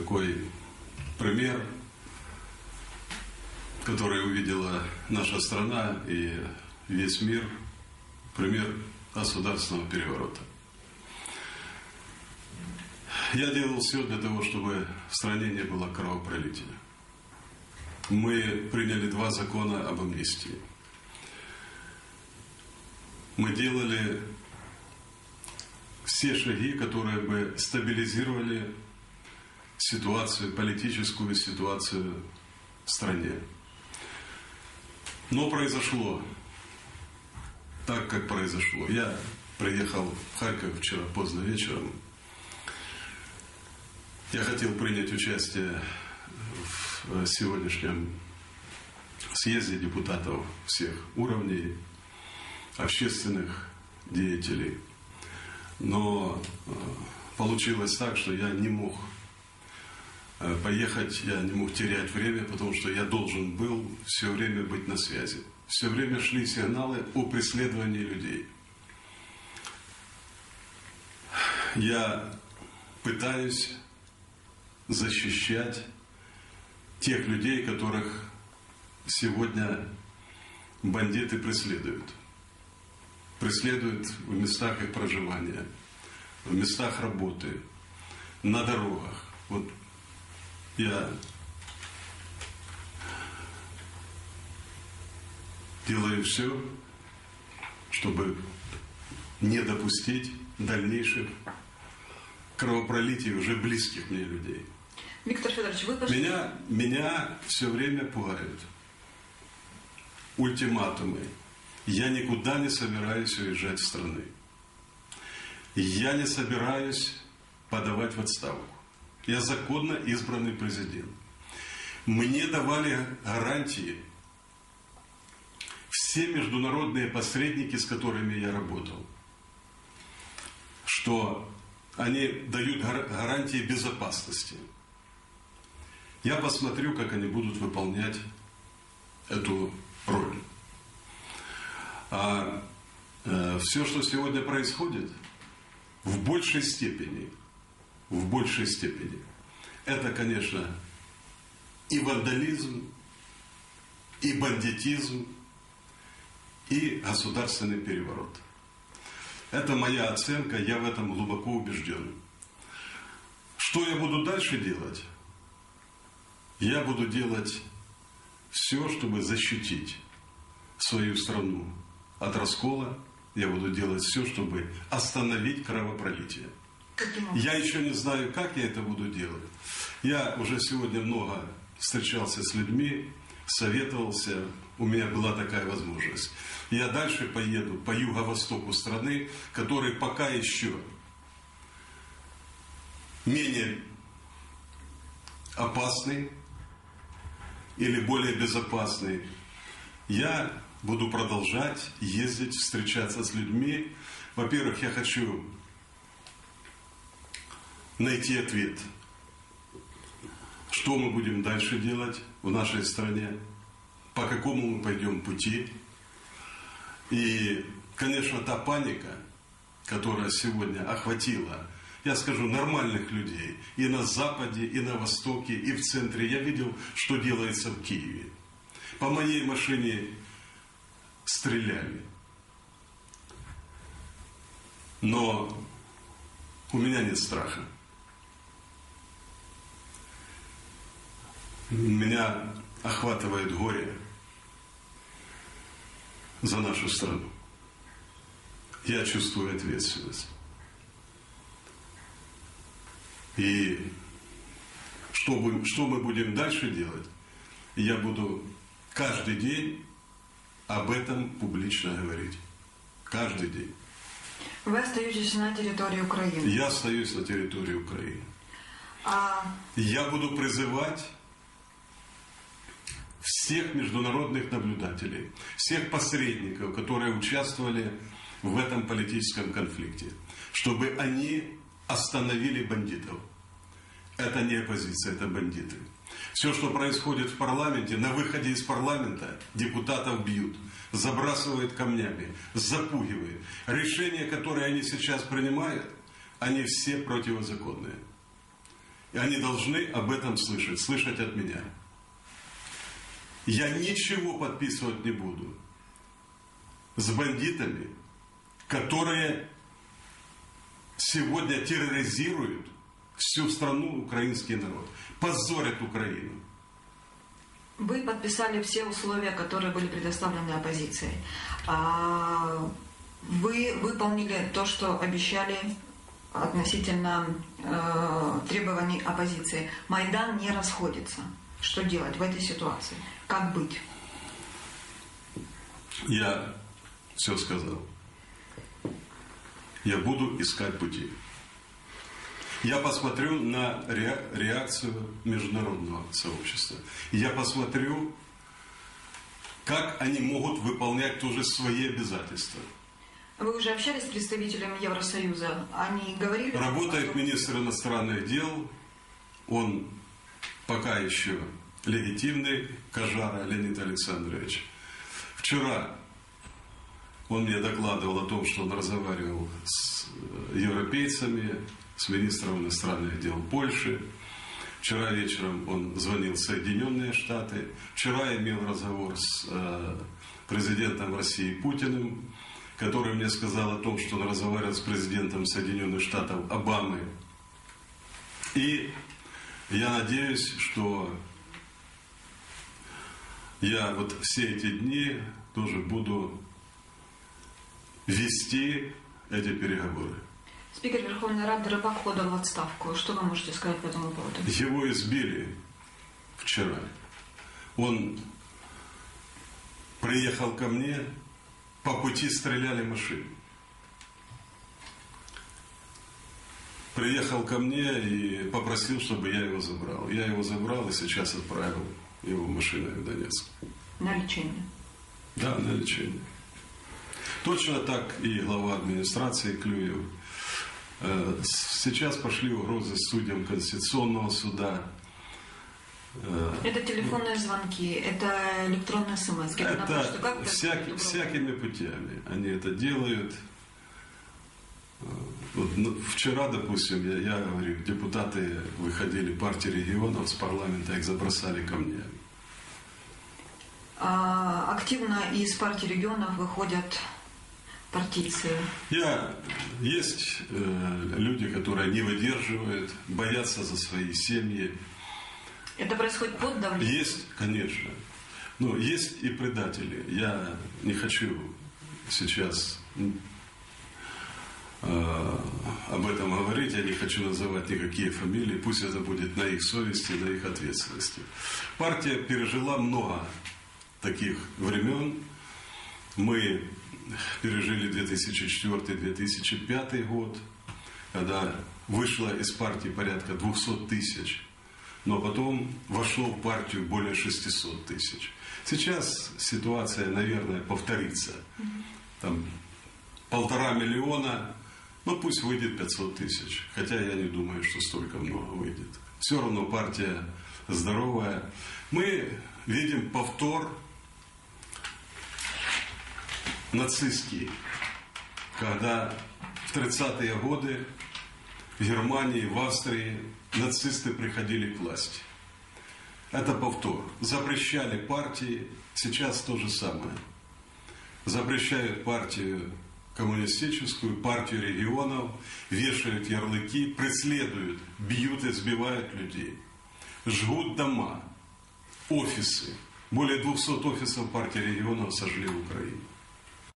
такой пример, который увидела наша страна и весь мир, пример государственного переворота. Я делал все для того, чтобы в стране не было кровопролития. Мы приняли два закона об амнистии. Мы делали все шаги, которые бы стабилизировали ситуацию, политическую ситуацию в стране. Но произошло так, как произошло. Я приехал в Харьков вчера поздно вечером. Я хотел принять участие в сегодняшнем съезде депутатов всех уровней, общественных деятелей. Но э, получилось так, что я не мог поехать, я не мог терять время, потому что я должен был все время быть на связи. Все время шли сигналы о преследовании людей. Я пытаюсь защищать тех людей, которых сегодня бандиты преследуют. Преследуют в местах их проживания, в местах работы, на дорогах. Вот я делаю все, чтобы не допустить дальнейших кровопролитий уже близких мне людей. Виктор Федорович, вы пошли... Меня, меня все время пугают. Ультиматумы. Я никуда не собираюсь уезжать в страны. Я не собираюсь подавать в отставку. Я законно избранный президент. Мне давали гарантии все международные посредники, с которыми я работал, что они дают гарантии безопасности – я посмотрю, как они будут выполнять эту роль. А э, все, что сегодня происходит, в большей степени, в большей степени, это, конечно, и вандализм, и бандитизм, и государственный переворот. Это моя оценка, я в этом глубоко убежден. Что я буду дальше делать? Я буду делать все, чтобы защитить свою страну от раскола. Я буду делать все, чтобы остановить кровопролитие. Я еще не знаю, как я это буду делать. Я уже сегодня много встречался с людьми, советовался, у меня была такая возможность. Я дальше поеду по юго-востоку страны, который пока еще менее опасный, или более безопасный, я буду продолжать ездить, встречаться с людьми. Во-первых, я хочу найти ответ, что мы будем дальше делать в нашей стране, по какому мы пойдем пути. И, конечно, та паника, которая сегодня охватила я скажу, нормальных людей и на Западе, и на Востоке, и в центре. Я видел, что делается в Киеве. По моей машине стреляли. Но у меня нет страха. Меня охватывает горе за нашу страну. Я чувствую ответственность. И что, мы, что мы будем дальше делать, я буду каждый день об этом публично говорить. Каждый день. Вы остаетесь на территории Украины? Я остаюсь на территории Украины. А... Я буду призывать всех международных наблюдателей, всех посредников, которые участвовали в этом политическом конфликте, чтобы они остановили бандитов. Это не оппозиция, это бандиты. Все, что происходит в парламенте, на выходе из парламента депутатов бьют, забрасывают камнями, запугивают. Решения, которые они сейчас принимают, они все противозаконные. И они должны об этом слышать, слышать от меня. Я ничего подписывать не буду с бандитами, которые сегодня терроризируют всю страну, украинский народ, позорят Украину. Вы подписали все условия, которые были предоставлены оппозицией. А, вы выполнили то, что обещали относительно э, требований оппозиции. Майдан не расходится. Что делать в этой ситуации? Как быть? Я все сказал. Я буду искать пути. Я посмотрю на реакцию международного сообщества. Я посмотрю, как они могут выполнять тоже свои обязательства. Вы уже общались с представителем Евросоюза? Они говорили... Работает министр иностранных дел. Он пока еще легитимный, Кажара Леонид Александрович. Вчера он мне докладывал о том, что он разговаривал с э, европейцами, с министром иностранных дел Польши. Вчера вечером он звонил в Соединенные Штаты. Вчера имел разговор с э, президентом России Путиным, который мне сказал о том, что он разговаривал с президентом Соединенных Штатов Обамы. И я надеюсь, что я вот все эти дни тоже буду вести эти переговоры. Спикер Верховной Рады Рыбак подал в отставку. Что вы можете сказать по этому поводу? Его избили вчера. Он приехал ко мне, по пути стреляли машины. Приехал ко мне и попросил, чтобы я его забрал. Я его забрал и сейчас отправил его машиной в Донецк. На лечение? Да, на лечение. Точно так и глава администрации Клюев. Э, сейчас пошли угрозы судьям Конституционного суда. Э, это телефонные звонки, это электронные смс. Это, это как всяки, всякими путями они это делают. Вот, ну, вчера, допустим, я, я говорю, депутаты выходили партии регионов с парламента, их забросали камнями. А, активно из партии регионов выходят партийцы? Я, есть э, люди, которые не выдерживают, боятся за свои семьи. Это происходит под давлением? Есть, конечно. Но есть и предатели. Я не хочу сейчас об этом говорить, я не хочу называть никакие фамилии, пусть это будет на их совести, на их ответственности. Партия пережила много таких времен. Мы пережили 2004-2005 год, когда вышло из партии порядка 200 тысяч, но потом вошло в партию более 600 тысяч. Сейчас ситуация, наверное, повторится. Там полтора миллиона, ну пусть выйдет 500 тысяч. Хотя я не думаю, что столько много выйдет. Все равно партия здоровая. Мы видим повтор нацистский, когда в 30-е годы в Германии, в Австрии нацисты приходили к власти. Это повтор. Запрещали партии, сейчас то же самое. Запрещают партию коммунистическую, партию регионов, вешают ярлыки, преследуют, бьют и сбивают людей. Жгут дома, офисы. Более 200 офисов партии регионов сожгли в Украине.